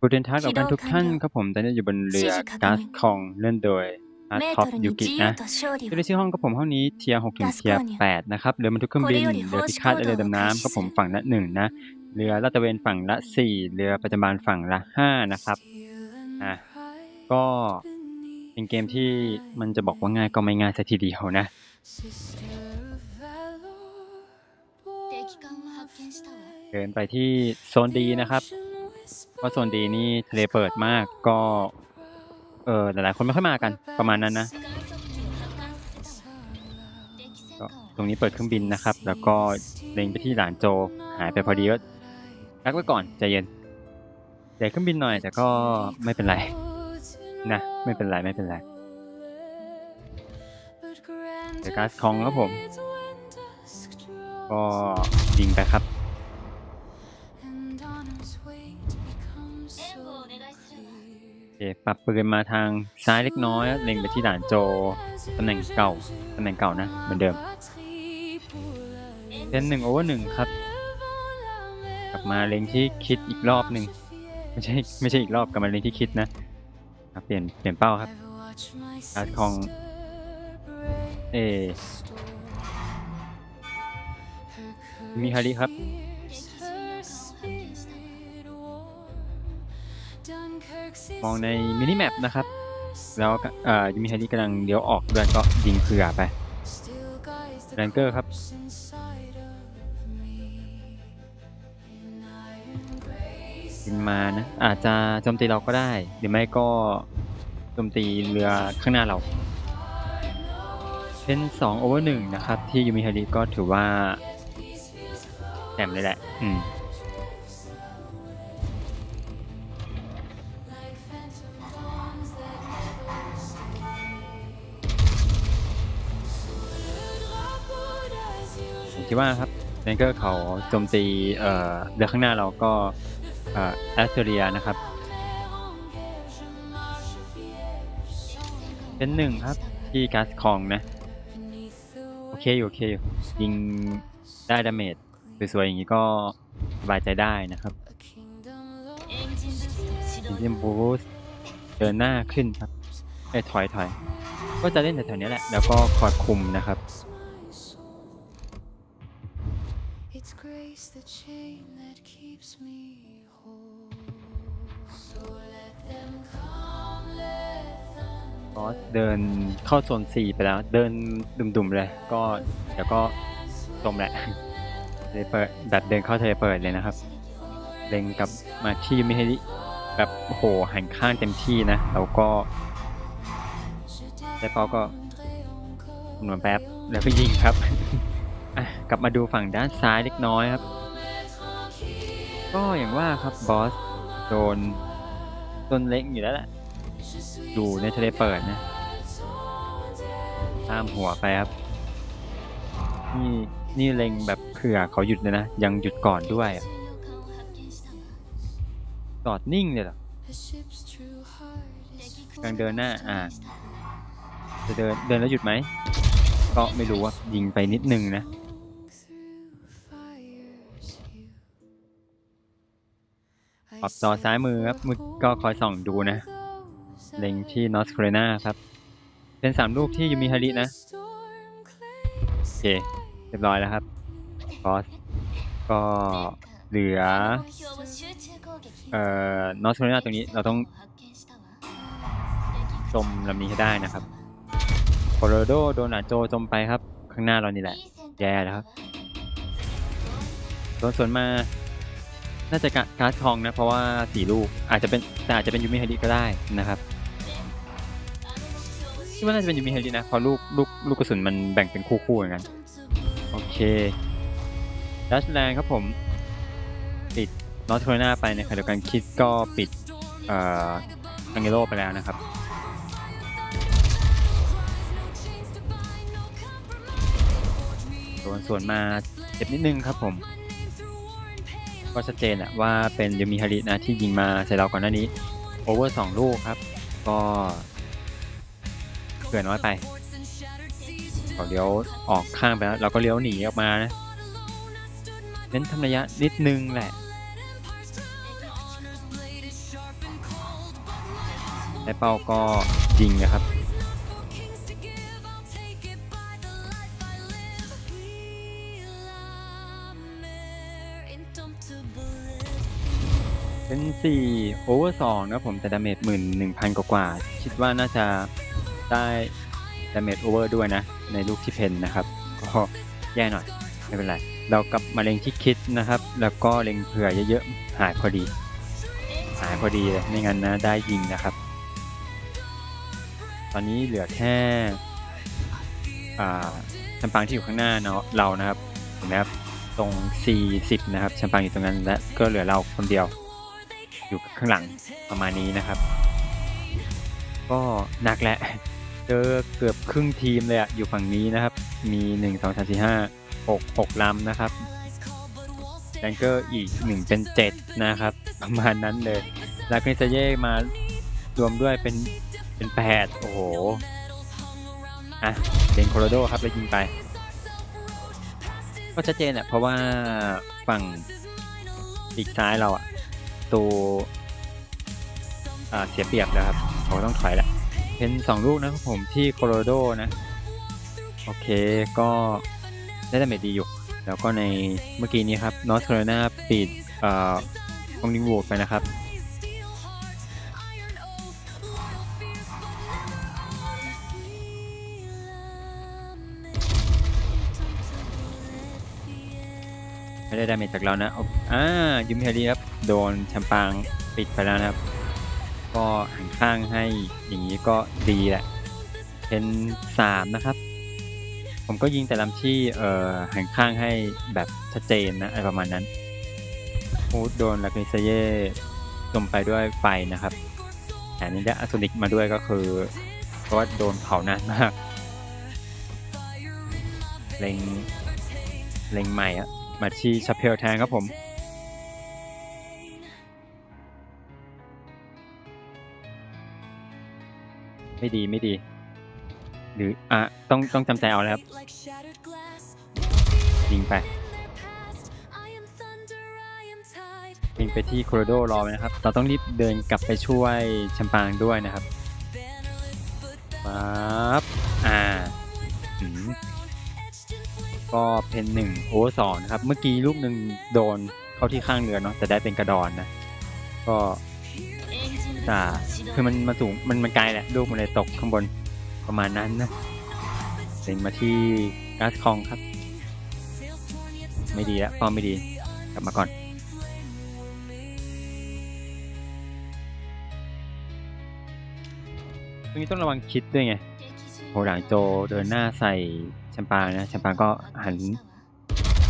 บูเดนทัสกอบกันทุกท่านครับผมตอนนี้อยู่บนเรือก๊าซคองเล่นโดยอาร์ท็อปยูกินะจะได้ชื่อห้องครับผมห้องนี้เทียร์หกถึงเทียร์แปดนะครับเรือบรรทุกเครื่องบินเรือพิฆาตเรือดำน้ำครับผมฝั่งละหนึ่งนะเรือลาดตระเวนฝั่งละสี่เรือปัจจุบันฝั่งละห้านะครับอะก็เป็นเกมที่มันจะบอกว่าง่ายก็ไม่ง่ายสักทีเดียวนะเดินไปที่โซนดีนะครับ พราะโซนดีนี่ทะเลเปิดมากก็ เออหลายๆคนไม่ค่อยมากันประมาณนั้นนะก็ตรงนี้เปิดเครื่องบินนะครับ แล้วก็เล็งไปที่หลานโจหายไปพอดีก็รักไว้ก่อนใจเย็นใหญ่เครื่องบินหน่อยแต่ก็ไม่เป็นไรนะไม่เป็นไรไม่เป็นไรเดกัสคองครับผม ก็ยิงไปครับ ปรับปืนมาทางซ้ายเล็กน้อยเล็งไปที่ด่านโจตำแหน่งเก่าตำแหน่งเก่านะ เหมือนเดิมเป็นหนึ่งโอเวอร์หนึ่งครับ กลับมาเล็งที่คิดอีกรอบหนึ่งไม่ใช่ไม่ใช่อีกรอบกลับมาเล็งที่คิดนะเปลี่ยนเปลี่ยนเป้าครับการดของเอมีฮาริครับ มองในมินิแมปนะครับ แล้วเอ่อยูมิฮาริกำลังเลี้ยวออกด้วยก็ยิงเผื่อไปแรงเกอร์ครับบินมานะ อาจจะโจมตีเราก็ได้ หรือไม่ก็โจมตีเรือข้างหน้าเรา เป็น2โอเวอร์หนึ่งนะครับ ที่ยูมิฮาริก็ถือว่าแต้มเลยแหละ อืม คิดว่าครับเลนเกอร์เขาโจมตีเดือข้างหน้าเราก็เอ่อแอสเตเรียนะครับ เป็นหนึ่งครับที่กัสคองนะ โอเคอยู่โอเคอยู่ยิงได้ดาเมจสวยๆอย่างนี้ก็สบายใจได้นะครับยิงมบูสเดินหน้าขึ้นครับไอ้ถอยถอยก็จะเล่นแถวๆนี้แหละ แล้วก็คอยคุมนะครับ เดินเข้าโซน4ไปแล้ว เดินดุ่มๆเลย ก็เดี๋ยวก็จมแหละเลเปิดแบบเดินเข้าทะเลเปิดเลยนะครับเล็งกับมาที่ยูมิเฮริแบบโหหันข้างเต็มที่นะแล้วก็ได้เป้าก็คำนวณแป๊บแล้วก็ยิงครับกลับมาดูฝั่งด้านซ้ายเล็กน้อยครับ ก็อย่างว่าครับบอสโดนโดนเล็งอยู่แล้วแหละ ดูเนี่ยจะได้เปิดนะตามหัวไปครับ นี่นี่เล็งแบบเผื่อเขาหยุดเลยนะ ยังหยุดก่อนด้วยจอดนิ่งเลยหรอกำงเดินหน้า อ่า จะเดินเดินแล้วหยุดไหม ก็ไม่รู้ว่ายิงไปนิดนึงนะปรับจอซ้ายมือครับมือก็คอยส่องดูนะ เล็งที่นอร์ครไลนาครับ เป็นสามลูกที่ยูมิฮารินะ โอเค เรียบร้อยแล้วครับบอสก็เหลือ เอ่อนอร์ครไลนาตรงนี้เราต้องจมลำนี้ให้ได้นะครับโคโลรโดโดนอาโจจมไปครับ ข้างหน้าเรานี่แหละ แย่แล้วครับโดนสวนมา น่าจะการ์ดทองนะ เพราะว่าสี่ลูก อาจจะเป็นแต่อาจจะเป็นยูมิฮาริก็ได้นะครับ คิดว่าน่าจะเป็นยูมิฮารินะเพราะลูกลูกลูกกระสุนมันแบ่งเป็นคู่ๆอย่างนั้นโอเคดัชแลนด์ครับผมปิดนอตโครนาไปในขณะเดียวกันคิดก็ปิดเอ่ออังเกโลไปแล้วนะครับโดนส่วนมาเจ็บนิดนึงครับผม ก็ชัดเจนแหละว่าเป็นยูมิฮารินะที่ยิงมาใส่เราก่อนหน้านี้โอเวอร์สองลูกครับ ก็ เผื่อน้อยไปเขาเลี้ยวออกข้างไปแล้วเราก็เลี้ยวหนีออกมานะเน้นทำระยะนิดนึงแหละได้เป้าก็ยิงนะครับเป็นสี่โอเวอร์สองนะผมแต่ดาเมจหมื่นหนึ่งพันกว่าๆคิดว่าน่าจะ ได้ดาเมจโอเวอร์ด้วยนะ ในลูกที่เพนนะครับ ก็แย่หน่อย ไม่เป็นไร เรากลับมาเล็งที่คิดนะครับ แล้วก็เล็งเผื่อเยอะๆ หายพอดี หายพอดีเลยไม่งั้นนะได้ยิงนะครับ ตอนนี้เหลือแค่อ่าแชมปังที่อยู่ข้างหน้าเนาะเรานะครับเห็นไหมครับตรง 40 นะครับแชมปังอยู่ตรงนั้นและก็เหลือเราคนเดียว อยู่ข้างหลังประมาณนี้นะครับ ก็หนักแหละ เจอเกือบครึ่งทีมเลยอะอยู่ฝั่งนี้นะครับ มี 1 2 3 4 5 6 6ลำนะครับแรงเกอร์อีก 1 เป็น 7 นะครับ ประมาณนั้นเลยแล้วก็จะเย่มารวมด้วยเป็นเป็น 8 โอ้โห อะเดนโคโรโดครับเลยยิงไป ก็ชัดเจนอะเพราะว่าฝั่งอีกซ้ายเราอะตัวอ่าเสียเปรียบแล้วครับเขาต้องถอยและเป็ นสองลูกนะครับผมที่โคโลราโดนะ โอเคก็ได้ดาเมจดีอยู่ แล้วก็ในเมื่อกี้นี้ครับนอส c ค r ร l i นาปิดเอ่อองลิงโวไปนะครับไม่ได้ดาเมจจากเรานะอ่ายูมิเฮรีครับ โดนแชมปางปิดไปแล้วนะครับ ก็หันข้างให้อย่างนี้ก็ดีแหละ เป็นสามนะครับ ผมก็ยิงแต่ลำที่เอ่อหันข้างให้แบบชัดเจนนะอะไรประมาณนั้นฮูดโดนลาคิเซเย่จมไปด้วยไฟนะครับแต่นี้ได้อัศนิกมาด้วยก็คือเพราะว่าโดนเผานานมากเล็งเล็งใหม่อะมาที่ชัพเพลแทนครับผม ไม่ดีไม่ดี หรืออะต้องต้องจำใจเอาแล้วครับยิงไปยิงไปที่โคโรโดรอไว้นะครับ เราต้องรีบเดินกลับไปช่วยแชมปางด้วยนะครับปั๊บอ่าหืมก็เป็นหนึ่งโอเวอร์สองนะครับ เมื่อกี้ลูกหนึ่งโดนเข้าที่ข้างเรือเนาะแต่ได้เป็นกระดอนนะ ก็ แต่คือมันมาสูงมันมันไกลแหละลูกมันเลยตกข้างบนประมาณนั้นนะเล็งมาที่ก๊าซคองครับ ไม่ดีแล้วฟอร์มไม่ดีกลับมาก่อนตรงนี้ต้องระวังคิดด้วยไงโหหลังโจเดินหน้าใส่แชมปางนะแชมปางก็หัน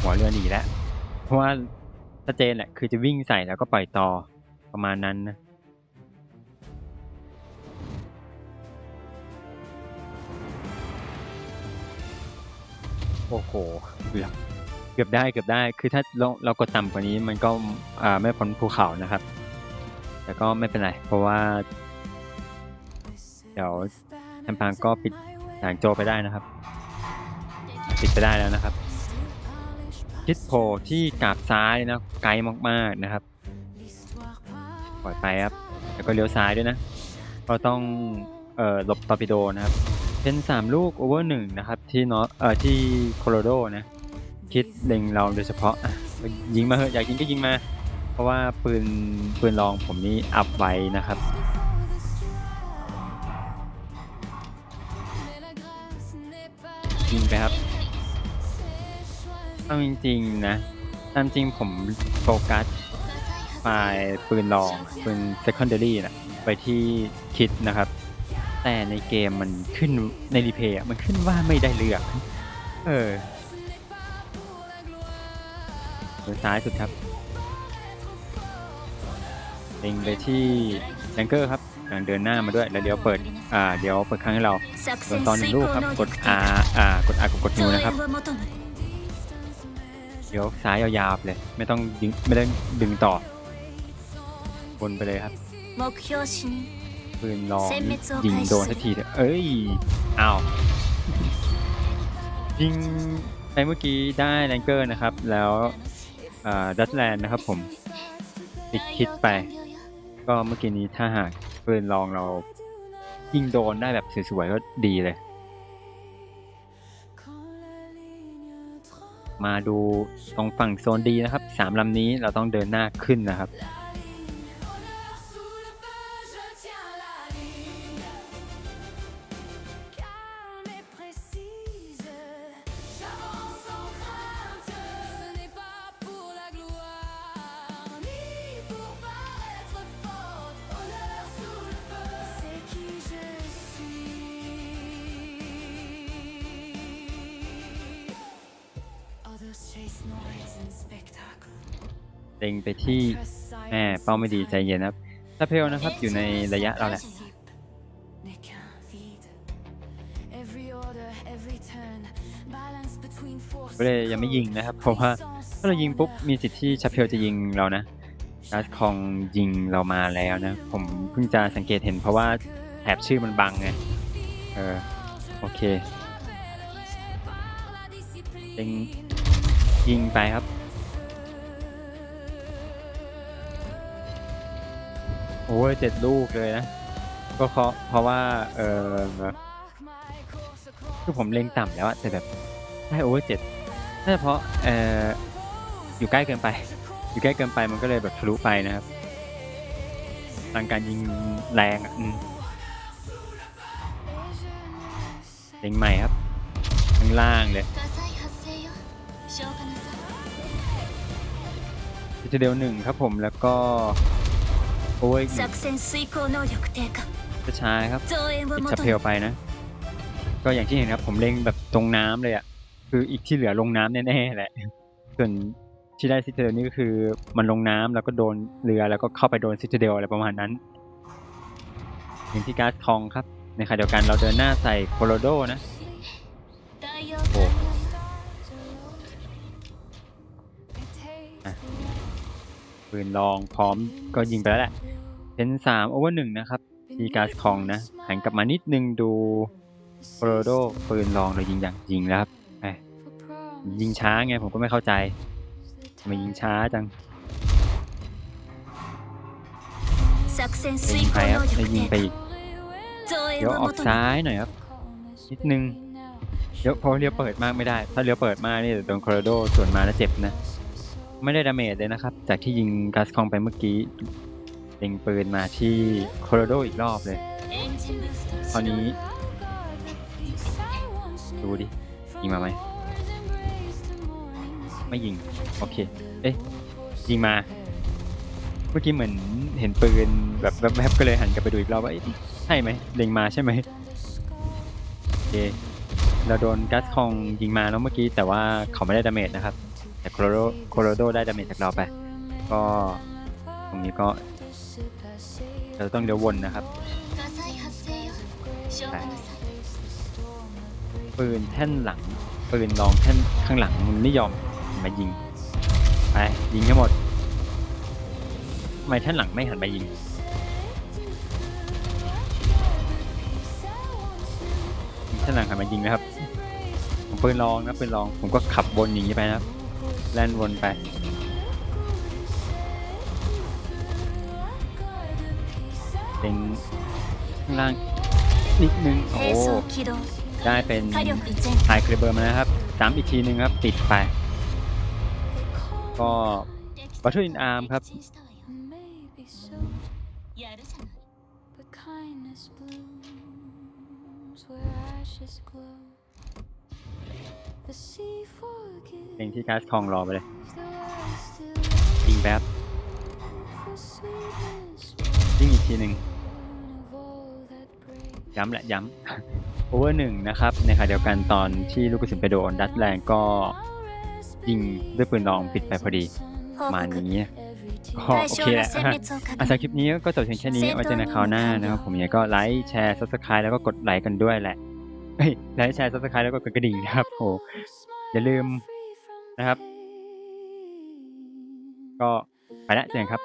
หัวเรือหนีแล้ว เพราะว่าชัดเจนแหละคือจะวิ่งใส่แล้วก็ปล่อยต่อประมาณนั้นนะ โอ้โหเกือบเกือบได้เกือบได้ คือถ้าเราเรากดต่ำกว่านี้มันก็อ่าไม่พ้นภูเขานะครับ แต่ก็ไม่เป็นไร เพราะว่า เดี๋ยวแชมปางก็ปิดหางโจไปได้นะครับ ปิดไปได้แล้วนะครับคิดโผล่ที่กาบซ้ายนะไกลมากๆนะครับปล่อยไปครับ แล้วก็เลี้ยวซ้ายด้วยนะก็ต้องเอ่อหลบตอร์ปิโดนะครับ เป็นสามลูกโอเวอร์หนึ่งนะครับ ที่นอเอ่อที่โคโลราโดนะ คิดเล็งเราโดยเฉพาะอะยิงมาเหอะอยากยิงก็ยิงมา เพราะว่าปืนปืนรองผมนี้อัพไว้นะครับยิงไปครับเอาจริงๆนะตามจริงผมโฟกัสไฟล์ปืนรองปืน secondary นะไปที่คิดนะครับ แต่ในเกมมันขึ้นในรีเพย์มันขึ้นว่าไม่ได้เลือก เออตัวซ้ายสุดครับเอ็งไปที่แดงเกอร์ครับกำลังเดินหน้ามาด้วย แล้วเดี๋ยวเปิด อ่า เดี๋ยวเปิดครั้งให้เราโดนตอนหนึ่งลูกครับ กด R อ่า กด R กับกดนูนะครับ เดี๋ยวสายยาวๆเลย ไม่ต้องดึงไม่ต้องดึงต่อ วนไปเลยครับ ปืนลองยิงโดนสักทีเถอะเอ้ยอ้าวยิงในเมื่อกี้ได้แลนเกอร์นะครับ แล้วดัตแลนด์นะครับผมติดคิดไป ก็เมื่อกี้นี้ถ้าหากปืนลองเรายิงโดนได้แบบสวยๆก็ดีเลย มาดูตรงฝั่งโซนดีนะครับสามลำนี้เราต้องเดินหน้าขึ้นนะครับ เล็งไปที่แม่เป้าไม่ดีใจเย็นครับซาเพลนะครับอยู่ในระยะเราแหละ n'est qu'un vide. Every order, every turn, balance between force ก็เลยยังไม่ยิงนะครับ เพราะว่าถ้าเรายิงปุ๊บมีสิทธิ์ที่ชาเพลจะยิงเรานะการ์ดคองยิงเรามาแล้วนะ ผมเพิ่งจะสังเกตเห็นเพราะว่าแถบชื่อมันบังไง เออ โอเคเล็งยิงไปครับ โอ้ยเจ็ดลูกเลยนะก็เพราะเพราะว่าเออคือผมเล็งต่ำแล้วอะแต่แบบได้โอ้ยเจ็ดน่าเพราะเอออยู่ใกล้เกินไป อยู่ใกล้เกินไปมันก็เลยแบบทะลุไปนะครับทางการยิงแรงอะเล็งใหม่ครับข้างล่างเลยเจเดลหนึ่งครับผมแล้วก็ โอเวอร์อีกหนึ่ง 作戦遂行能力低下 ช้าๆครับ 増援を ปิด 求 สเปล め ไปนะ ก็อย่างที่เห็นครับ ผมเล็งแบบตรงน้ำเลยอ่ะ คืออีกที่เหลือลงน้ำแน่ๆแหละ ส่วนที่ได้ซิตเดลนี่ก็คือมันลงน้ำแล้วก็โดนเรือแล้วก็เข้าไปโดนซิตเดลอะไรประมาณนั้นอย่างที่การ์ดทองครับ ในขณะเดียวกันเราเดินหน้าใส่โคโลโดนะ 太陽 โอ้ 関連 อ่ะ ปืนลองพร้อมก็ยิงไปแล้วแหละเป็นสามโอเวอร์หนึ่งนะครับตีการ์คองนะ หันกลับมานิดนึงดูโปรโดปืนลองเรยยิงอย่างยิงแล้วครับยิงช้าไงผมก็ไม่เข้าใจมายิงช้าจังยิงไปครับไปยิงไปอีกเดี๋ยวออกซ้ายหน่อยครับนิดนึงเดี๋ยวพอเรือเปิดมากไม่ได้ ถ้าเรือเปิดมากนี่โดนโคโรโดส่วนมาแล้วเจ็บนะ ไม่ได้ดาเมจเลยนะครับ จากที่ยิงกัสคองไปเมื่อกี้เล็งปืนมาที่โคโลโดอีกรอบเลยคราวนี้ ดูดิ ยิงมาไหม ไม่ยิง โอเค เอ๊ยยิงมา เมื่อกี้เหมือนเห็นปืนแบบแวบๆก็เลยหันกลับไปดูอีกรอบว่าใช่ไหมเล็งมาใช่ไหมโอเคเราโดนกัสคองยิงมาแล้วเมื่อกี้แต่ว่าเขาไม่ได้ดาเมจนะครับ แต่โคโลโดโคโลโดได้ดาเมจจากเราไป ก็ตรงนี้ก็เราต้องเดี๋ยววนนะครับปืนแท่นหลังปืนรองแท่นข้างหลังมันไม่ยอมมายิงไปยิงให้หมดทำไมท่านหลังไม่หันมายิงท่านหลังหันมายิงนะครับผมปืนลองนะปืนลองผมก็ขับบนอย่างนี้ไปนะครับ แล่นวนไป เป็นข้างล่างนิดนึง โอ้ ได้เป็นหายคริเบอร์มาแล้วครับสามอีกทีนึงครับ ติดไป ก็บัตเทอร์อินอาร์มครับ เพลงที่แคาซทองรอไปเลยยิงแบ๊บยิงอีกทีหนึ่งย้ำและย้ำโอเวอร์หนึ่งนะครับในขณะเดียวกันตอนที่ลูกกระสุนไปโดนดัดแรงก็ยิงด้วยปืนลองปิดไปพอดีมานี้ก็โอเคแหละอาจารคลิปนี้ก็จบเพียงแค่นี้ไว้เจอกันคราวหน้านะครับผมเนี่ยก็ไลค์แชร์ซับสไครต์แล้วก็กดไลค์กันด้วยแหละ เฮ้ยไลค์แชร์ซับสไครต์แล้วก็กดกระดิ่งนะครับโอ้อย่าลืมนะครับ ก็ไปละเจอกันครับ